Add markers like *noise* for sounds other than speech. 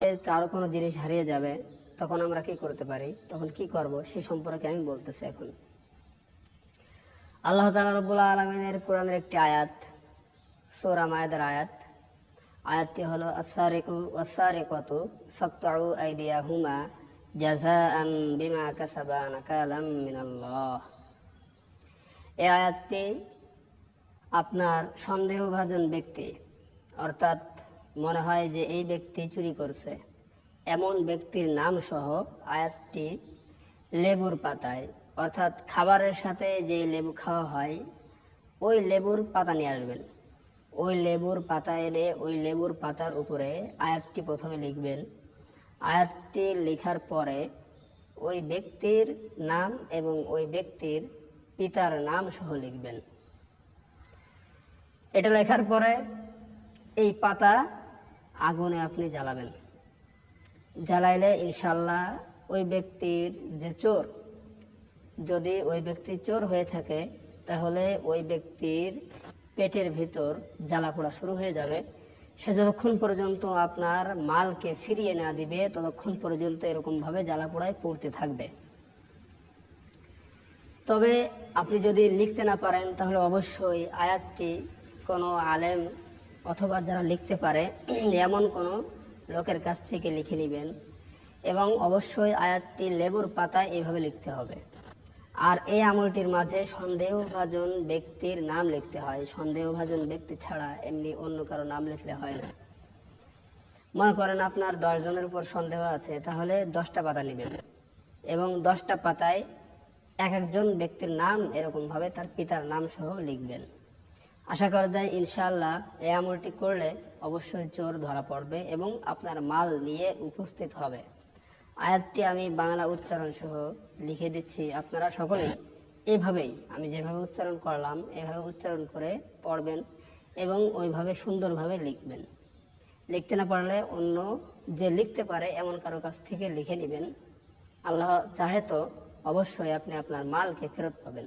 কারও কোনো জিনিস হারিয়ে যাবে, তখন আমরা কি করতে পারি? তখন কি করব? সেই সম্পর্কে আমি বলতেছি এখন। আল্লাহ তালা আলমিনের কোরআনের একটি আয়াত, সোরা মায়েদের আয়াত। আয়াতটি হলো আসারিকু ওয়াসারিকতু ফাকতাউ আইদিয়াহুমা জাযাআন বিমা কাসাবা নাকালাম মিনাল্লাহ। এই আয়াতটি আপনার সন্দেহভাজন ব্যক্তি, অর্থাৎ মনে হয় যে এই ব্যক্তি চুরি করছে। এমন ব্যক্তির নাম সহ আয়াতটি লেবুর পাতায়। অর্থাৎ খাবারের সাথে যে লেবু খাওয়া হয়, ওই লেবুর পাতা নিয়ে আসবেন। ওই লেবুর পাতা এনে ওই লেবুর পাতার উপরে আয়াতটি প্রথমে লিখবেন। আয়াতটি লেখার পরে ওই ব্যক্তির নাম এবং ওই ব্যক্তির পিতার নাম সহ লিখবেন। এটা লেখার পরে এই পাতা আগুনে আপনি জ্বালাবেন। জ্বালাইলে ইনশাল্লাহ ওই ব্যক্তির যে চোর, যদি ওই ব্যক্তি চোর হয়ে থাকে, তাহলে ওই ব্যক্তির পেটের ভিতর জ্বালা পোড়া শুরু হয়ে যাবে। সে যতক্ষণ পর্যন্ত আপনার মালকে ফিরিয়ে না দিবে, ততক্ষণ পর্যন্ত এরকমভাবে জ্বালা পোড়ায় পড়তে থাকবে। তবে আপনি যদি লিখতে না পারেন, তাহলে অবশ্যই আয়াতটি কোনো আলেম অথবা যারা লিখতে পারে, *clears throat* এমন কোনো লোকের কাছ থেকে লিখে নেবেন। এবং অবশ্যই আয়াতটি লেবুর পাতায় এভাবে লিখতে হবে। আর এই আমলটির মাঝে সন্দেহভাজন ব্যক্তির নাম লিখতে হয়। সন্দেহভাজন ব্যক্তি ছাড়া এমনি অন্য কারও নাম লিখলে হয় না। মনে করেন আপনার দশজনের উপর সন্দেহ আছে, তাহলে দশটা পাতা নেবেন। এবং দশটা পাতায় এক একজন ব্যক্তির নাম এরকমভাবে তার পিতার নাম সহ লিখবেন। আশা করা যায় ইনশাআল্লাহ এই আমলটি করলে অবশ্যই চোর ধরা পড়বে এবং আপনার মাল নিয়ে উপস্থিত হবে। আয়াতটি আমি বাংলা উচ্চারণ সহ লিখে দিচ্ছি, আপনারা সকলেই এভাবেই, আমি যেভাবে উচ্চারণ করলাম, এভাবে উচ্চারণ করে পড়বেন এবং ওইভাবে সুন্দরভাবে লিখবেন। লিখতে না পারলে অন্য যে লিখতে পারে এমন কারও কাছ থেকে লিখে নেবেন। আল্লাহ চাহে তো অবশ্যই আপনি আপনার মালকে ফেরত পাবেন।